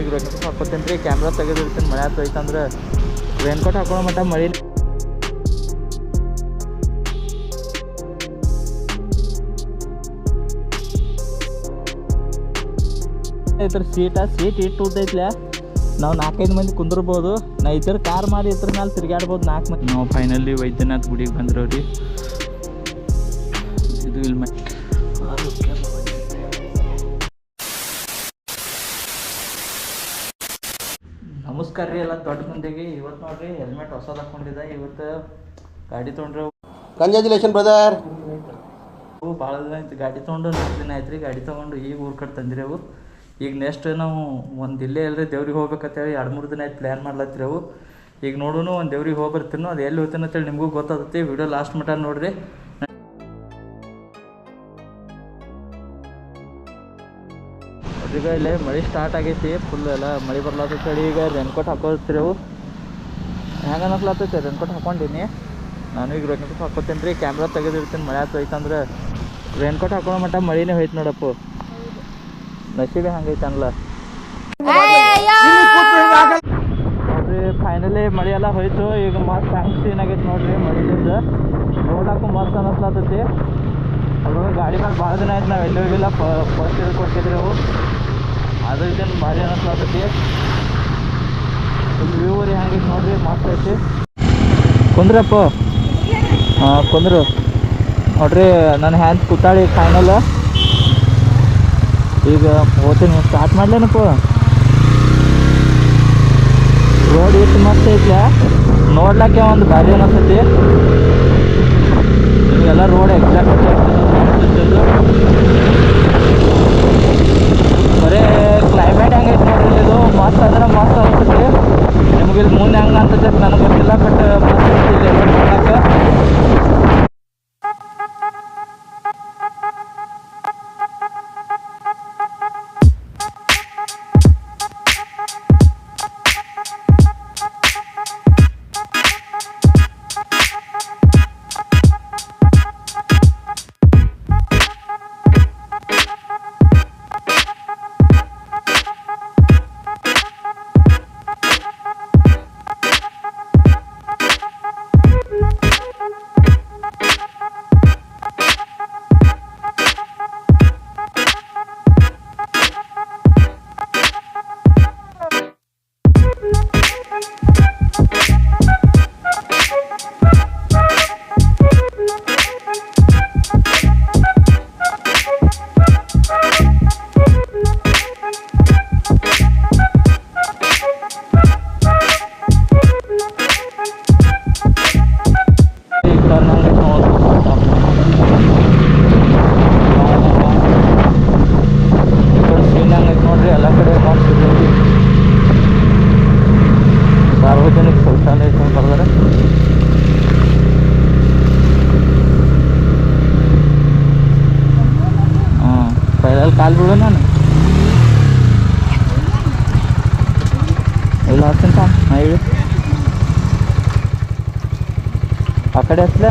ಈಗ ರೇನ್ಕೋಟ್ ಹಾಕೋತೀನಿ ರೀ ಕ್ಯಾಮ್ರಾ ತೆಗೆದಿರ್ತೀನಿ ಮಳೆ ಆಯ್ತು ಐತಂದ್ರೆ ರೇನ್ಕೋಟ್ ಹಾಕೊಳ್ಳೋ ಮಟ್ಟ ಮಳೆ. ಇದ್ರ ಸೀಟ ಸೀಟ್ ಇಟ್ಟು ಉದ್ದೈತ್ಲೆ ನಾವು ನಾಲ್ಕೈದು ಮಂದಿ ಕುಂದಿರ್ಬೋದು. ನಾ ಇದ್ರ ಕಾರ್ ಮಾಡಿ ಇದ್ರ ಮೇಲೆ ತಿರ್ಗಾಡ್ಬೋದು ನಾಲ್ಕು ಮಂದಿ. ನಾವು ಫೈನಲಿ ವೈದ್ಯನಾಥ್ ಗುಡಿಗೆ ಬಂದಿರೋರಿ ಇದು ಇಲ್ಲಿ ನಮಸ್ಕಾರ ರೀ ಎಲ್ಲ ದೊಡ್ಡ ಮಂದಿಗೆ ಇವತ್ತು ನೋಡ್ರಿ ಹೆಲ್ಮೆಟ್ ಹೊಸದು ಹಾಕೊಂಡಿದ್ದೆ ಇವತ್ತು ಗಾಡಿ ತೊಗೊಂಡ್ರೆ. ಕಂಗ್ರ್ಯಾಚುಲೇಷನ್ ಬ್ರದರ್ ಓ ಭಾಳ ದಿನ ಆಯ್ತು. ಗಾಡಿ ತೊಗೊಂಡು ನಾಲ್ಕು ದಿನ ಆಯ್ತು ರೀ ಗಾಡಿ ತೊಗೊಂಡು ಈಗ ಊರ್ ಕಡೆ ತಂದಿರಿ ಅವು. ಈಗ ನೆಕ್ಸ್ಟ್ ನಾವು ಒಂದು ಇಲ್ಲೇ ಎಲ್ರಿ ದೇವ್ರಿಗೆ ಹೋಗ್ಬೇಕಂತೇಳಿ ಎರಡು ಮೂರು ದಿನ ಆಯ್ತು ಪ್ಲ್ಯಾನ್ ಮಾಡ್ಲತ್ತೀರಿ ಅವು. ಈಗ ನೋಡೋನು ಒಂದು ದೇವ್ರಿಗೆ ಹೋಗಿ ಬರ್ತೀನೋ ಅದು ಎಲ್ಲಿ ಹೋಗ್ತೀನಿ ಅಂತೇಳಿ ನಿಮಗೂ ಗೊತ್ತಾಗುತ್ತೆ ವಿಡಿಯೋ ಲಾಸ್ಟ್ ಮಟ್ಟ ನೋಡ್ರಿ. ಈಗ ಇಲ್ಲೇ ಮಳೆ ಸ್ಟಾರ್ಟ್ ಆಗೈತಿ ಫುಲ್ ಎಲ್ಲ ಮಳೆ ಬರ್ಲಾತೈತಿ ಈಗ ರೇನ್ಕೋಟ್ ಹಾಕೋತ್ರಿ ಅವು. ಹೆಂಗೆ ಅನ್ನಿಸ್ಲಾತೈತೆ ರೇನ್ಕೋಟ್ ಹಾಕೊಂಡಿನಿ. ನಾನು ಈಗ ರೇನ್ಕೋಟ್ ಹಾಕೋತೀನಿ ರೀ ಕ್ಯಾಮ್ರಾ ತೆಗೆದಿರ್ತೀನಿ ಮಳೆ ಆಯ್ತು ಐತಂದ್ರೆ ರೇನ್ಕೋಟ್ ಹಾಕೊಳ್ಳೋ ಮಟ್ಟ ಮಳಿನೇ ಹೋಯ್ತು ನೋಡಪ್ಪ. ನಸೀಬೆ ಹಂಗೈತೆ ಅನ್ಲ. ನೋಡ್ರಿ ಫೈನಲಿ ಮಳೆ ಎಲ್ಲ ಹೋಯ್ತು. ಈಗ ಮಸ್ತ್ ಹ್ಯಾಂಗ್ ಸೀನ್ ಆಗೈತೆ ನೋಡ್ರಿ ಮಳಿಲಿಂದ. ನೋಡಕ್ಕೂ ಮಸ್ತ್ ಅನ್ನಿಸ್ಲಾತೈತಿ. ಅದ್ರೊಳಗೆ ಗಾಡಿ ಮೇಲೆ ಭಾಳ ದಿನ ಆಯ್ತು, ನಾವು ಎಲ್ಲಿ ಹೋಗಿಲ್ಲ. First year ಕೊಟ್ಟಿದ್ರಿ. ಅದ್ರದ್ದೇನು ಭಾರಿ ಅನ್ನಿಸ್ಲಾತೈತಿ ಇಲ್ಲಿ ವ್ಯೂ ಹೆಂಗೆ ಹಂಗೈತೆ ನೋಡ್ರಿ ಮಸ್ತ್ ಐತಿ ಕುಂದ್ರಪ್ಪ ಹಾಂ, ಕುಂದ್ರು. ನೋಡ್ರಿ, ನನ್ನ ಹ್ಯಾಂಡ್ ಕೂತಾಳಿ ಫೈನಲ್ ಈಗ ಹೋಗ್ತೀನಿ ಸ್ಟಾರ್ಟ್ ಮಾಡ್ಲೇನಪ್ಪ. ರೋಡ್ ಎಷ್ಟು ಮಸ್ತ್ ಐತ್ಲ? ನೋಡ್ಲಕ್ಕೆ ಒಂದು ಭಾರಿ ಅನಿಸ್ತೈತಿ ಎಲ್ಲ ರೋಡ್ ಎಕ್ಸಾಕ್ಟ್ ಕ್ಲೈಮೇಟ್ ಹೆಂಗೈತೆ ನೋಡ್ರಿ ಇದು? ಮಸ್ತ್ ಅಂದ್ರೆ ಮಸ್ತ್ ಅನ್ಸುತ್ತೆ. ನಿಮ್ಗೆ ಇಲ್ಲಿ ಮುಂದೆ ಹೆಂಗೆ ಅನ್ಸತ್ತೆ ನನಗೆ ಗೊತ್ತಿಲ್ಲ ಬಟ್ ಆ ಕಡೆ ಹತ್ತಲ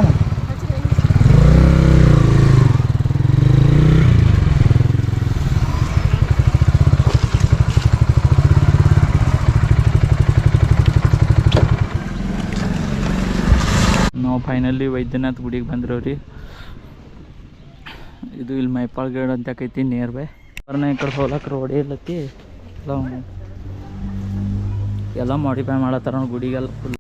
ನಾವು ಫೈನಲಿ ವೈದ್ಯನಾಥ್ ಗುಡಿಗೆ ಬಂದಿರೋರಿ ಇದು ಇಲ್ಲಿ ಮೈಪಾಳ್ ಗೇಡ್ ಅಂತ ಆಕೈತಿ ನಿಯರ್ ಬೈ ಬರ್ನ ಈ ಕಡೆ ಹೋಲಕ್ಕೆ ರೋಡೇ ಎಲ್ಲ ಎಲ್ಲ ಮಾಡಿಫೈ ಮಾಡತ್ತಾರ ಗುಡಿಗೆಲ್ಲ ಫುಲ್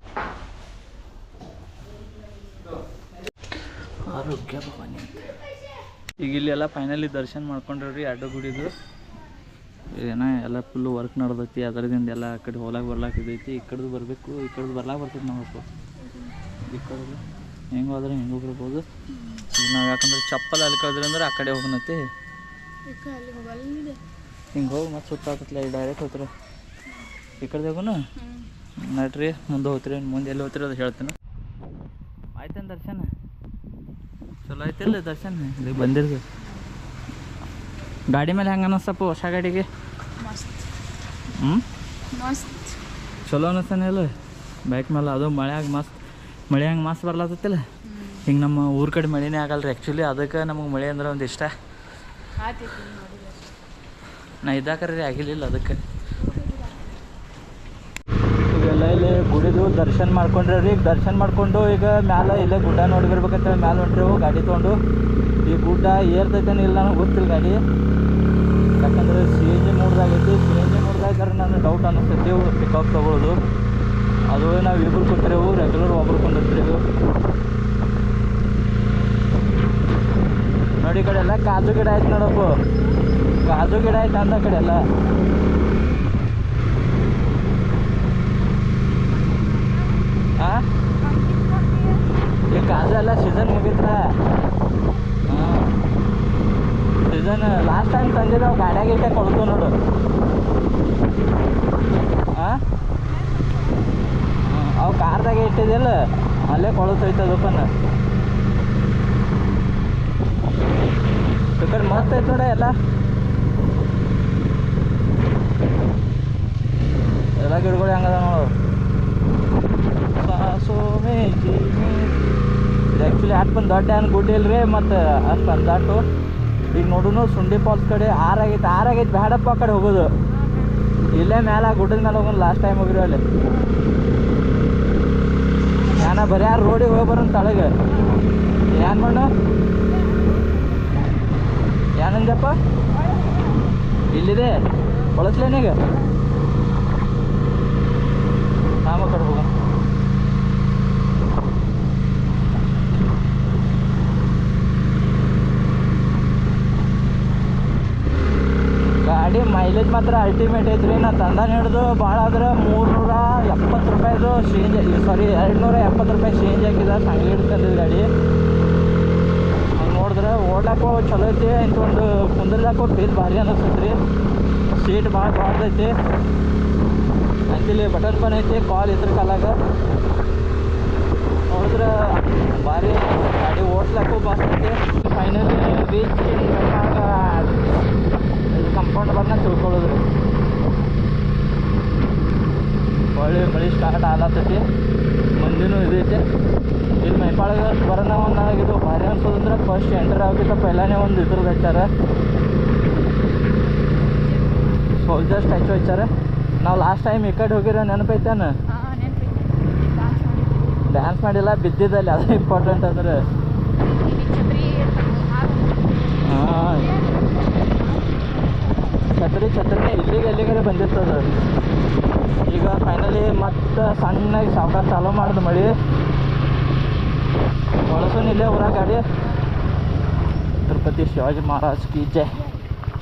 ಆರೋಗ್ಯ ಭವಾನಿ ಅಂತ ಈಗ ಇಲ್ಲಿ ಎಲ್ಲ ಫೈನಲಿ ದರ್ಶನ ಮಾಡ್ಕೊಂಡ್ರಿ ಅಡ್ಡ ಗುಡಿದು. ಏನೋ ಎಲ್ಲ ಫುಲ್ಲು ವರ್ಕ್ ನಡ್ದೈತಿ ಅದರದಿಂದ ಎಲ್ಲ ಆ ಕಡೆ ಹೋಲಾಗ ಬರ್ಲಾಕ ಇದೈತಿ ಈ ಕಡೆದು ಬರಬೇಕು ಈ ಕಡೆದು ಬರ್ಲಾಕ ಬರ್ತೈತಿ ನಮ್ಗೆ ಈ ಕಡೆದು ಹೆಂಗೆ ಹೋದ್ರೆ ಹೆಂಗೂ ಬರ್ಬೋದು ಈಗ ನಾವು ಯಾಕಂದ್ರೆ ಚಪ್ಪಲ್ ಅಲ್ಲಿ ಕಳೆದ್ರಿ ಅಂದ್ರೆ ಆ ಕಡೆ ಹೋಗ್ನತಿ. ಹಿಂಗೆ ಹೋಗಿ ಮತ್ತೆ ಸುತ್ತಾಕತ್ಲ ಡೈರೆಕ್ಟ್ ಹೋಗ್ತಾರೆ ಈ ಕಡೆ ಹೋಗೋಣ ನಡ್ರಿ ಮುಂದೆ ಹೋಗ್ತೀರಿ ಮುಂದೆ ಎಲ್ಲಿ ಹೋಗ್ತೀರಿ ಅದು ಹೇಳ್ತೀನಿ ಆಯ್ತೇನು ದರ್ಶನ ಚಲೋ ಐತಿಲ್ಲ ದರ್ಶನ? ಇಲ್ಲಿ ಬಂದಿರ್ದು ಗಾಡಿ ಮೇಲೆ ಹೆಂಗೆ ಅನ್ನಿಸ್ತಪ್ಪ ಹೊಸ ಗಾಡಿಗೆ? ಮಸ್ತ್. ಹ್ಞೂ ಮಸ್ತ್. ಚಲೋ ಅನ್ನಿಸ್ತಾನೆ ಇಲ್ಲ ಬೈಕ್ ಮೇಲೆ ಅದು ಮಳ್ಯಾಗ ಮಸ್ತ್. ಮಳೆ ಹಂಗೆ ಮಸ್ತ್ ಬರ್ಲಾತತ್ತಿಲ್ಲ ಹಿಂಗೆ ನಮ್ಮ ಊರ ಕಡೆ ಮಳೆನೇ ಆಗಲ್ಲ ರೀ ಆ್ಯಕ್ಚುಲಿ ಅದಕ್ಕೆ ನಮಗೆ ಮಳೆ ಅಂದ್ರೆ ಒಂದು ಇಷ್ಟ ನಾ ಇದ್ದಾಕರೆ ರೀ ಆಗಿರ್ಲಿಲ್ಲ ಅದಕ್ಕೆ. ದರ್ಶನ ಮಾಡ್ಕೊಂಡ್ರೆ ರೀ. ದರ್ಶನ ಮಾಡ್ಕೊಂಡು ಈಗ ಮ್ಯಾಲೆ ಇಲ್ಲೇ ಗುಡ್ಡ ನೋಡಿ ಬರ್ಬೇಕಂತ ಮ್ಯಾಲೆ ಹೊಂಟ್ರೆವು ಗಾಡಿ ತೊಗೊಂಡು. ಈ ಗುಡ್ಡ ಏರ್ತೈತೇನು ಇಲ್ಲ ನನಗೆ ಗೊತ್ತಿಲ್ಲ ಗಾಡಿ. ಯಾಕಂದ್ರೆ ಸಿ ಎನ್ ಜಿ ಮೂಡ್ದಾಗೈತಿ. ಸಿ ಎನ್ ಜಿ ಮೂಡ್ದಾಗ ನಾನು ಡೌಟ್ ಅನ್ನಿಸ್ತೈತಿ ಪಿಕಪ್ ತೊಗೊಳೋದು. ಅದು ನಾವು ಇಬ್ರು ಕೂತಿರೆವು ರೆಗ್ಯುಲರ್ ಒಬ್ರು ಕೊಂಡಿರ್ತೀವಿ ನೋಡಿ ಈ ಕಡೆ ಎಲ್ಲ ಕಾಜು ಗಿಡ ಆಯ್ತು ನೋಡಪ್ಪು. ಕಾಜು ಗಿಡ ಆಯ್ತು ಅಂದ ಕಡೆ ಎಲ್ಲ. ಆ? ಈಗ ಕಾಜು ಎಲ್ಲ ಸೀಸನ್ ಮುಗಿತ್ರ? ಹಾಂ. ಸೀಸನ್ ಲಾಸ್ಟ್ ಟೈಮ್ ತಂದಿದ್ದಾವೆ ಗಾಡ್ಯಾಗ ಇಟ್ಟೆ ಕೊಡ್ತು ನೋಡು. ಹಾಂ, ಅವು ಕಾರ್ದಾಗೆ ಇಟ್ಟಿದ್ದಿಲ್ಲ, ಅಲ್ಲೇ ಕೊಳತೈತದಪ್ಪನ ಕಡೆ ಮಸ್ತ್ ಐತೆ ನೋಡ ಎಲ್ಲ. ಎಲ್ಲ ಗಿಡಗಳು ಹೆಂಗದ ನೋಡು. ಸಾಸು ಮೇಜಿ ಆ್ಯಕ್ಚುಲಿ ಬಂದು ದೊಡ್ಡ ಏನು ಗುಡ್ಡ ಇಲ್ರಿ, ಮತ್ತು ಅಷ್ಟು ಅಂದಾಟು ಈಗ ನೋಡುನು ಸುಂಡಿ ಫಾಲ್ಸ್ ಕಡೆ ಆರಾಗೈತೆ ಆರಾಗೈತೆ ಬೇಡಪ್ಪ ಆ ಕಡೆ ಹೋಗೋದು. ಇಲ್ಲೇ ಮೇಲೆ ಆ ಗುಡ್ಡದ ಮೇಲೆ ಹೋಗೋದು ಲಾಸ್ಟ್ ಟೈಮ್ ಹೋಗಿರೋ ಅಲ್ಲಿ. ಏನ ಬರೀ ಯಾರು ರೋಡಿಗೆ ಹೋಗಿ ತಳಗೆ. ಏನು ಮಣ್ಣು? ಏನಂದಪ್ಪ ಇಲ್ಲಿದೆ? ಬಳಸ್ಲೇನೀಗ ನಾಮ ಕಡೆ ಹೋಗೋಣ ಗಾಡಿ ಮೈಲೇಜ್ ಮಾತ್ರ ಅಲ್ಟಿಮೇಟ್ ಐತ್ರಿ. ನಾ ತಂದಾನ ಹಿಡಿದು ಭಾಳ ಆದ್ರೆ ಮೂರ್ನೂರ ಎಪ್ಪತ್ತು ರೂಪಾಯಿದು ಚೇಂಜ್ ಸಾರಿ ಎರಡು ನೂರ ಎಪ್ಪತ್ತು ರೂಪಾಯಿ ಚೇಂಜ್ ಆಗಿದೆ ಸಂಗ್ಲಿ ಹಿಡ್ದು ತಂದಿದ್ದು ಗಾಡಿ ನೋಡಿದ್ರೆ ಓಡ್ಲಾಕೋ ಚಲೋ ಐತಿ. ಇಂಥ ಒಂದು ಕುಂದ್ರಲಾಕೋ ಫೀಲ್ ಭಾರಿ ಅನ್ನಿಸ್ತೈತಿ ಸೀಟ್ ಭಾಳ ದೊಡ್ಡದೈತಿ ಅಂತಿಲ್ಲಿ ಬಟನ್ ಪನ್ ಐತಿ ಕಾಲ್ ಇದ್ರ ಕಾಲಾಗ. ನೋಡಿದ್ರೆ ಭಾರಿ ಗಾಡಿ ಓಡ್ಸ್ಲಾಕು ಐತಿ. ಫೈನಲಿ ಬೀಚ್ ಇದು ಕಂಪೌಂಡ್ ಬಂದ ತಿಳ್ಕೊಳ್ಳೋದ್ರಿ. ಒಳ್ಳೆ ಮಳೆ ಸ್ಟಾರ್ಟ್ ಆಗತ್ತೈತಿ ಮಂದಿನೂ ಇದೈತೆ. ಇಲ್ಲಿ ಮೈಪಾಳಿಗೆ ಬರೋಣ ಒಂದು ನನಗಿದು ಭಾರಿ ಅನ್ಸೋದಂದ್ರೆ ಫಸ್ಟ್ ಎಂಟರ್ ಆಗೋಕ್ಕಿಂತ ಪೈಲಾನೇ ಒಂದು ಇದ್ರದ್ದು ಹಚ್ಚಾರ. Soldier statue ಹಚ್ಚಾರ. ನಾವು ಲಾಸ್ಟ್ ಟೈಮ್ ಈ ಕಡೆ ಹೋಗಿರೋ ನೆನಪೈತಾನ? ಡ್ಯಾನ್ಸ್ ಮಾಡಿಲ್ಲ ಬಿದ್ದಿದ್ದಲ್ಲಿ ಅದು ಇಂಪಾರ್ಟೆಂಟ್ ಅಂದ್ರೆ ಹಾಂ. ಛತ್ರಿ ಛತ್ರಿ ಇಲ್ಲಿಗೆ ಎಲ್ಲಿಗಾರ ಬಂದಿರ್ತದ ಈಗ ಫೈನಲಿ ಮತ್ತೆ ಸಣ್ಣಗೆ ಸಾವುಕಾರ ಚಾಲೂ ಮಾಡ್ದು ಮಳಿ. ಹೊಳಸೂನ್ ಇಲ್ಲೇ ಊರ ಗಾಡಿ. ತಿರುಪತಿ ಶಿವಾಜಿ ಮಹಾರಾಜ್ ಕಿ ಜೈ.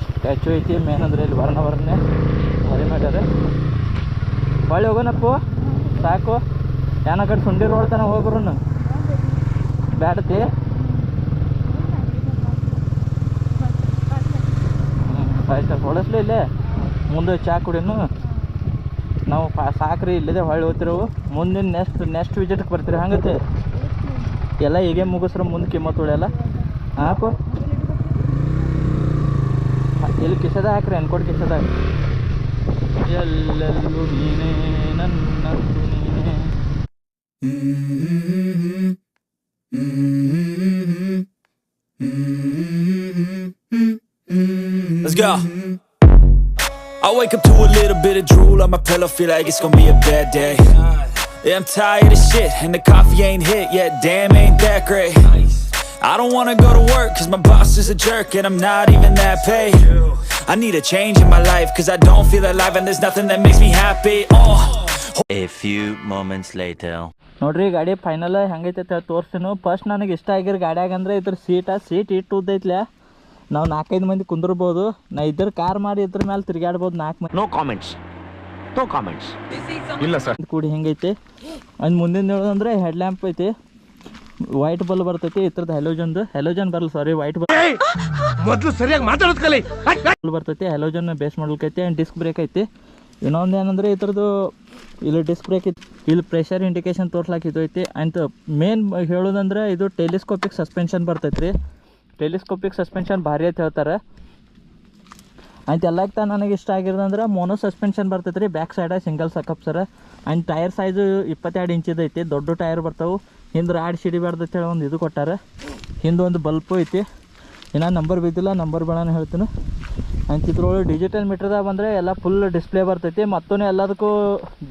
ಸ್ಟ್ಯಾಚು ಐತಿ ಮೇನ್ ಅಂದ್ರೆ ಇಲ್ಲಿ ವರ್ಣ ವರ್ಣೆ ಮರಿ ಮಾಡ್ಯಾರ. ಹೊಳ್ಳಿ ಹೋಗೋಣಪ್ಪು. ಸಾಕು. ಏನಾಗ ಸುಂಡಿ ರೋಡ್ ತನ ಹೋಗ್ಬರೋನು ಬ್ಯಾಡತಿ. ಆಯ್ತು ಹೊಡೆಸ್ಲಿ ಇಲ್ಲೇ ಮುಂದೆ ಚಾ ಕುಡಿನು ನಾವು ಪಾ ಸಾಕ್ರಿ ಇಲ್ಲದೆ ಹೊಳ್ಳಿ ಹೋಗ್ತಿರೋವು ಮುಂದಿನ ನೆಕ್ಸ್ಟ್ ನೆಕ್ಸ್ಟ್ ವಿಸಿಟ್ಗೆ ಬರ್ತೀರಿ ಹಂಗತ್ತೆ ಎಲ್ಲ ಹೀಗೆ ಮುಗಿಸ್ರ ಮುಂದೆ ಕಿಮ್ಮತ್ ಉಳಿಯಲ್ಲ ಹಾಕು ಇಲ್ಲಿ ಕಿಸದ ಹಾಕ್ರಿ ಅನ್ಕೊಡ್ ಕಿಸದಾಗ ಎಲ್ಲೆಲ್ಲೂ ನೀನೇ ನನ್ನಂದು ನೀನೇ Go. I wake up to a little bit of drool on my pillow, feel like it's gonna be a bad day. Yeah, I'm tired of shit, and the coffee ain't hit yet. Damn, ain't that great. I don't wanna go to work, cause my boss is a jerk, and I'm not even that paid. I need a change in my life, cause I don't feel alive, and there's nothing that makes me happy. Oh. A few moments later. ನೋಡ್ರಿ ಗಾಡಿ final ಹೆಂಗೈತೆ ತೋರಿಸ್ತೀನಿ first ನನಗೆ ಇಷ್ಟ ಆಗಿರೋ ಗಾಡ್ಯಾಗ ಅಂದ್ರೆ ಇದ್ರ seat seat ಇಟ್ಟು ಉದ್ದೈತ್ಲೆ ನಾವು ನಾಲ್ಕೈದು ಮಂದಿ ಕುಂದಿರ್ಬೋದು. ನಾ ಇದ್ರ ಕಾರ್ ಮಾಡಿ ಇದ್ರ ಮೇಲೆ ತಿರ್ಗಾಡ್ಬೋದು ನಾಲ್ಕು ಮಂದಿ. ನೋ ಕಾಮೆಂಟ್ಸ್ ನೋ ಕಾಮೆಂಟ್ಸ್ ಇಲ್ಲ ಸರ್. ಕೂಡಿ ಹೆಂಗೈತಿ? ಅಂದ್ ಮುಂದಿನ ಹೇಳೋದಂದ್ರೆ ಹೆಡ್ ಲ್ಯಾಂಪ್ ಐತಿ. ವೈಟ್ ಬಲ್ ಬರ್ತೈತಿ ಈ ಹೆಲೋಜನ್ದು ಹೆಲೋಜನ್ ಬರಲ್ಲ ಸಾರಿ ವೈಟ್ ಬಲ್ ಮೊದಲು ಸರಿಯಾಗಿ ಮಾತಾಡೋದು ಕಲಿ. ಬರ್ತೈತಿ ಹೆಲೋಜನ್ ಬೇಸ್ ಮಾಡ್ಲಿಕ್ಕೈತಿ ಆ್ಯಂಡ್ ಡಿಸ್ಕ್ ಬ್ರೇಕ್ ಐತಿ. ಇನ್ನೊಂದು ಏನಂದ್ರೆ ಇದ್ರದ್ದು ಇಲ್ಲಿ ಡಿಸ್ಕ್ ಬ್ರೇಕ್ ಐತಿ. ಇಲ್ಲಿ ಪ್ರೆಷರ್ ಇಂಡಿಕೇಶನ್ ತೋರ್ಸ್ಲಾಕ್ ಇದು ಐತಿ. ಆ್ಯಂಡ್ ಮೇನ್ ಹೇಳೋದಂದ್ರೆ ಇದು ಟೆಲಿಸ್ಕೋಪಿಕ್ ಸಸ್ಪೆನ್ಷನ್ ಬರ್ತೈತಿ ರೀ ಟೆಲಿಸ್ಕೋಪಿಕ್ ಸಸ್ಪೆನ್ಷನ್ ಭಾರಿ ಅಂತ ಹೇಳ್ತಾರೆ. ಆಯ್ತು ಎಲ್ಲಕ್ಕಿಂತ ನನಗೆ ಇಷ್ಟ ಆಗಿರೋದಂದ್ರೆ ಮೋನೋ ಸಸ್ಪೆನ್ಷನ್ ಬರ್ತೈತೆ ರೀ, back side single ಸಕಪ್ sir and tyre size ಇಪ್ಪತ್ತೆರಡು ಇಂಚಿದು ಐತಿ, ದೊಡ್ಡ ಟೈರ್ ಬರ್ತಾವೆ. ಹಿಂದೆ ರಾಡ್ ಸಿಡಿಬಾರ್ದು ಅಂತೇಳಿ ಒಂದು ಇದು ಕೊಟ್ಟಾರೆ. ಹಿಂದೆ ಒಂದು ಬಲ್ಪು ಐತಿ. ಇನ್ನು ನಂಬರ್ ಬಿದ್ದಿಲ್ಲ ನಂಬರ್ ಬೇಡ ಹೇಳ್ತೀನಿ. ಅಂತಿದ್ರೊಳಗೆ ಡಿಜಿಟಲ್ ಮೀಟ್ರದಾಗ ಬಂದರೆ ಎಲ್ಲ ಫುಲ್ ಡಿಸ್ಪ್ಲೇ ಬರ್ತೈತಿ. ಮತ್ತೂ ಎಲ್ಲದಕ್ಕೂ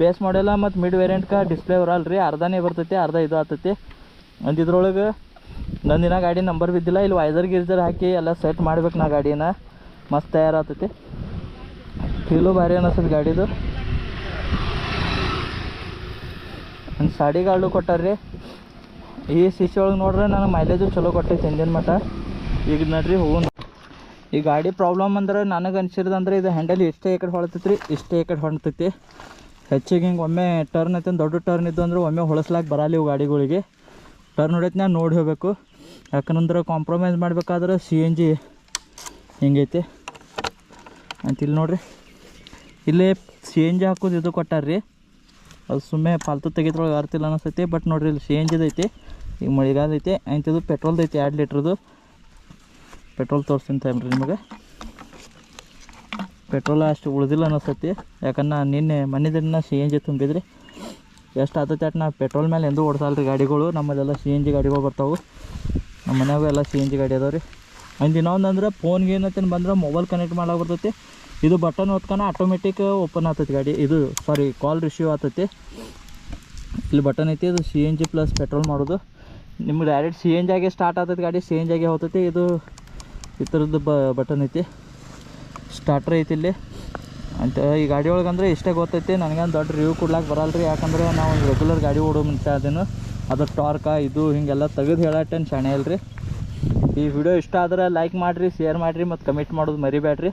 ಬೇಸ್ ಮಾಡೆಲ್ಲ ಮತ್ತು ಮಿಡ್ ವೇರಿಯಂಟ್ಗೆ ಡಿಸ್ಪ್ಲೇ ಬರಲ್ಲ ರೀ, ಅರ್ಧನೇ ಬರ್ತೈತಿ, ಅರ್ಧ ಇದು ಆಗ್ತೈತಿ. ಅಂತಿದ್ರೊಳಗೆ ನಂದಿನ ಗಾಡಿ ನಂಬರ್ ಬಿದ್ದಿಲ್ಲ, ಇಲ್ಲಿ ವೈಸರ್ ಗಿರ್ಜರ್ ಹಾಕಿ ಎಲ್ಲ ಸೆಟ್ ಮಾಡ್ಬೇಕು ನಾ ಗಾಡಿನ. ಮಸ್ತ್ ತಯಾರಾಗ್ತೈತಿ ಫೀಲು ಭಾರಿ ಅನಿಸ್ತದೆ ಗಾಡಿದು. ಒಂದು ಸಾಡಿ ಗಾಡು ಕೊಟ್ಟಾರ್ರಿ. ಈ ಸಿಸಿ ಒಳಗೆ ನೋಡ್ರೆ ನನಗೆ ಮೈಲೇಜು ಚಲೋ ಕೊಟ್ಟೈತೆ ಹಿಂದಿನ ಮಟ್ಟ. ಈಗ ನೋಡ್ರಿ ಹೂ ಈ ಗಾಡಿ ಪ್ರಾಬ್ಲಮ್ ಅಂದ್ರೆ ನನಗೆ ಅನ್ಸಿರೋದಂದ್ರೆ ಇದು ಹ್ಯಾಂಡಲ್ ಇಷ್ಟೇ ಏಕಡೆ ಹೊಳತೈತ್ರಿ, ಇಷ್ಟೇ ಏಕಡೆ ಕಡೆ ಹೊಣ್ತೈತಿ ಹೆಚ್ಚಿಗೆ ಹಿಂಗೆ ಒಮ್ಮೆ ಟರ್ನ್ ಐತೆ ದೊಡ್ಡ ಟರ್ನ್ ಇದ್ದು ಅಂದ್ರೆ ಒಮ್ಮೆ ಹೊಳಸ್ಲಾಕ ಬರಲ್ಲ ಇವು ಗಾಡಿಗಳಿಗೆ. ಟರ್ನ್ ಹೊಡೈತೆ ನಾನು ನೋಡಿ ಹೋಗ್ಬೇಕು ಯಾಕಂದ್ರೆ ಕಾಂಪ್ರಮೈಸ್ ಮಾಡಬೇಕಾದ್ರೆ ಸಿ ಎನ್ ಜಿ ಹಿಂಗೈತಿ? ಇಲ್ಲಿ ನೋಡ್ರಿ. ಇಲ್ಲಿ ಸಿ ಎನ್ ಜಿ ಹಾಕೋದು ಇದು ಕೊಟ್ಟಾರ್ರಿ. ಅದು ಸುಮ್ಮನೆ ಫಾಲ್ತು ತೆಗೆದ್ರೊಳಗೆ ಅರ್ತಿಲ್ಲ ಅನಿಸ್ತೈತಿ ಬಟ್ ನೋಡ್ರಿ ಇಲ್ಲಿ ಸಿ ಎನ್ ಜಿದು ಐತಿ ಈಗ ಮಳೆಗಾಲ ಐತಿ, ಅಂತಿದು ಪೆಟ್ರೋಲ್ದು ಐತಿ, ಎರಡು ಲೀಟ್ರದು. ಪೆಟ್ರೋಲ್ ತೋರಿಸ್ತೀನಿ ರೀ ನಿಮಗೆ. ಪೆಟ್ರೋಲ್ ಅಷ್ಟು ಉಳಿದಿಲ್ಲ ಅನ್ನಿಸ್ತೈತಿ ಯಾಕಂದ್ರೆ ನಿನ್ನೆ ಮನೆ ದಿನ ಸಿ ಎನ್ ಜಿ ತುಂಬಿದ್ರಿ. ಎಷ್ಟು ಆತೈತಿ ಅಟ್ ನಾ ಪೆಟ್ರೋಲ್ ಮೇಲೆ ಎಂದೂ ಓಡಿಸಲ್ಲ ರೀ ಗಾಡಿಗಳು. ನಮ್ಮಲ್ಲೆಲ್ಲ ಸಿ ಎನ್ ಜಿ ಗಾಡಿಗಳು ಬರ್ತಾವೆ. ನಮ್ಮ ಮನೆಯಾಗೂ ಎಲ್ಲ ಸಿ ಎನ್ ಜಿ ಗಾಡಿ ಅದಾವೆ ರೀ ಅಂದ್ ಇನ್ನೊಂದು ಅಂದ್ರೆ ಫೋನ್ಗೆ ಏನತ್ತೇನು ಬಂದ್ರೆ ಮೊಬೈಲ್ ಕನೆಕ್ಟ್ ಮಾಡಕ್ಕೆ ಬರ್ತೈತಿ ಇದು ಬಟನ್ ಓದ್ಕೊಂಡು ಆಟೋಮೆಟಿಕ್ ಓಪನ್ ಆಗ್ತೈತಿ ಗಾಡಿ. ಇದು ಸಾರಿ ಕಾಲ್ ರಿಸೀವ್ ಆಗ್ತೈತಿ. ಇಲ್ಲಿ ಬಟನ್ ಐತಿ, ಇದು C N G plus petrol ಮಾಡೋದು. ನಿಮ್ಗೆ ಡೈರೆಕ್ಟ್ ಸಿ ಎನ್ ಜಾಗೆ ಸ್ಟಾರ್ಟ್ ಆಗ್ತೈತಿ ಗಾಡಿ. ಸಿ ಎನ್ ಜಾಗೆ ಹೋಗ್ತೈತಿ. ಇದು, ಈ ಥರದ್ದು ಬಟನ್ ಐತಿ. ಸ್ಟಾರ್ಟ್ರ್ ಐತಿ ಇಲ್ಲಿ. ಅಂತ ಈ ಗಾಡಿ ಒಳಗೆ ಅಂದರೆ ಇಷ್ಟೇ ಗೊತ್ತೈತಿ. ನನಗೇನು ದೊಡ್ಡ ರಿವ್ಯೂ ಕೊಡ್ಲಾಕ ಬರಲ್ಲ ರೀ ಯಾಕಂದ್ರೆ ನಾವು ರೆಗ್ಯುಲರ್ ಗಾಡಿ ಓಡೋ ಮುಂಚೆ ಅದೇನು ಅದು ಟಾರ್ಕ ಇದು ಹಿಂಗೆಲ್ಲ ತೆಗೆದು ಹೇಳಟ್ಟೇನು ಶಾಣೆ ಅಲ್ರಿ. ಈ ವಿಡಿಯೋ ಇಷ್ಟ ಆದ್ರೆ ಲೈಕ್ ಮಾಡಿರಿ ಶೇರ್ ಮಾಡಿರಿ ಮತ್ತು ಕಮೆಂಟ್ ಮಾಡೋದು ಮರಿಬೇಡ್ರಿ.